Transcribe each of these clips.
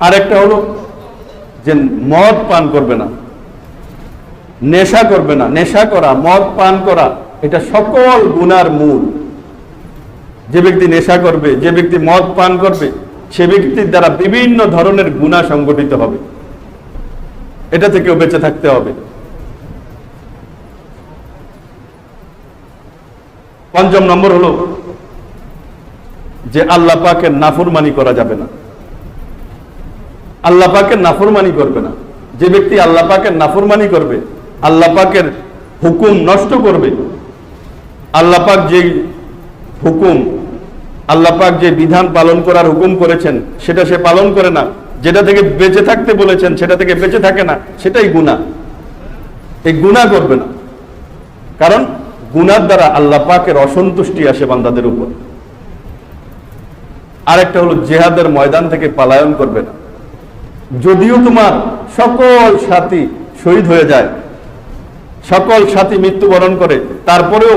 আর একটা হলো যে মদ পান করবে না, নেশা করবে না, নেশা করা, মদ পান করা, এটা সকল গুনার মূল। যে ব্যক্তি নেশা করবে, যে ব্যক্তি মদ পান করবে, সে ব্যক্তির দ্বারা বিভিন্ন ধরনের গুণা সংগঠিত হবে। এটা থেকেও বেঁচে থাকতে হবে। পঞ্চম নম্বর হলো যে আল্লাহ পাকের নাফরমানি করা যাবে না। আল্লাহ পাকের নাফরমানি করবে না। যে ব্যক্তি আল্লাহ পাকের নাফরমানি করবে, আল্লাহ পাকের হুকুম নষ্ট করবে, আল্লাহ পাক যে হুকুম, আল্লাহ পাক যে বিধান পালন করার হুকুম করেছেন, সেটা সে পালন করে না। যেটা থেকে বেঁচে থাকতে বলেছেন, সেটা থেকে বেঁচে থাকে না, সেটাই গুণা এই গুণা করবে না। কারণ গুনার দ্বারা আল্লাহ পাকের অসন্তুষ্টি আসে বান্দাদের উপর। আরেকটা হলো জেহাদের ময়দান থেকে পালায়ন করবে না। যদিও তোমার সকল সাথী শহীদ হয়ে যায়, সকল সাথী মৃত্যুবরণ করে, তারপরেও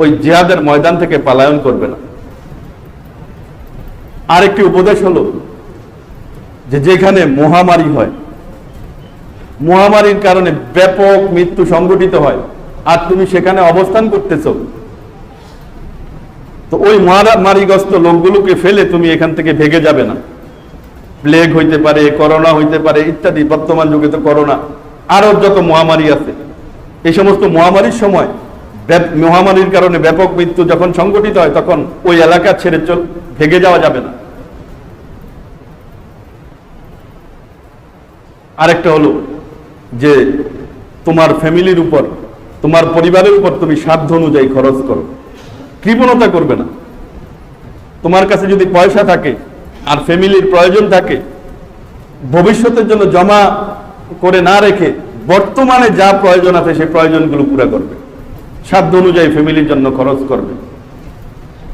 ওই জেহাদের ময়দান থেকে পালায়ন করবে না। আরেকটি উপদেশ হলো যে যেখানে মহামারী হয়, মহামারীর কারণে ব্যাপক মৃত্যু সংঘটিত হয়, আর তুমি সেখানে অবস্থান করতেছ, তো ওই মহামারীগ্রস্ত লোকগুলোকে ফেলে তুমি এখান থেকে ভেগে যাবে না। প্লেগ হইতে পারে করোনা হইতে পারে, ইত্যাদি। বর্তমান যুগে তো করোনা আরও যত মহামারী আছে, এই সমস্ত মহামারীর সময় মহামারীর কারণে ব্যাপক মৃত্যু যখন সংঘটিত হয়, তখন ওই এলাকা ছেড়ে চল ভেগে যাওয়া যাবে না। আরেকটা হলো যে তোমার ফ্যামিলির উপর, তোমার পরিবারের উপর তুমি সাধ্য অনুযায়ী খরচ করো। কৃপণতা করবে না। তোমার কাছে যদি পয়সা থাকে আর ফ্যামিলির প্রয়োজন থাকে, ভবিষ্যতের জন্য জমা করে না রেখে বর্তমানে যা প্রয়োজন আছে সেই প্রয়োজনগুলো পুরো করবে। সাধ্য অনুযায়ী ফ্যামিলির জন্য খরচ করবে।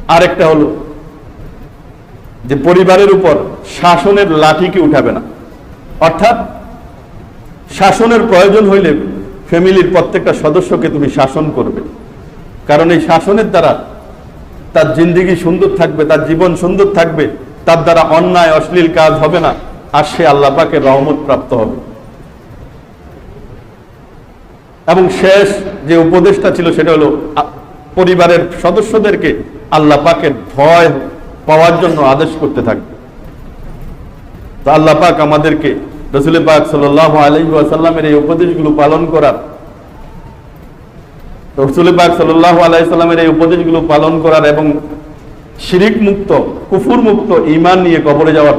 আরেকটা হলো যে পরিবারের উপর শাসনের লাঠিকে উঠাবে না? অর্থাৎ শাসনের প্রয়োজন হইলে ফ্যামিলির প্রত্যেকটা সদস্যকে তুমি শাসন করবে। কারণ এই শাসনের দ্বারা তার জিন্দিগি সুন্দর থাকবে, তার জীবন সুন্দর থাকবে তার দ্বারা অন্যায়, অশ্লীল কাজ হবে না, আর সে আল্লাহ পাকের রহমত প্রাপ্ত হবে। এবং শেষ যে উপদেশটা ছিল সেটা হলো পরিবারের সদস্যদেরকে আল্লাহ পাকের ভয় পাওয়ার জন্য আদেশ করতে থাকবে। তো আল্লাহ পাক আমাদেরকে রসুল পাক সাল্লাহ আলহিহাসাল্লামের এই উপদেশগুলো পালন করার, রসুল পাক সাল্লাহ আলাইসাল্লামের এই উপদেশগুলো পালন করার এবং শিরিক মুক্ত কুফুর মুক্ত ইমান নিয়ে কবরে যাওয়ার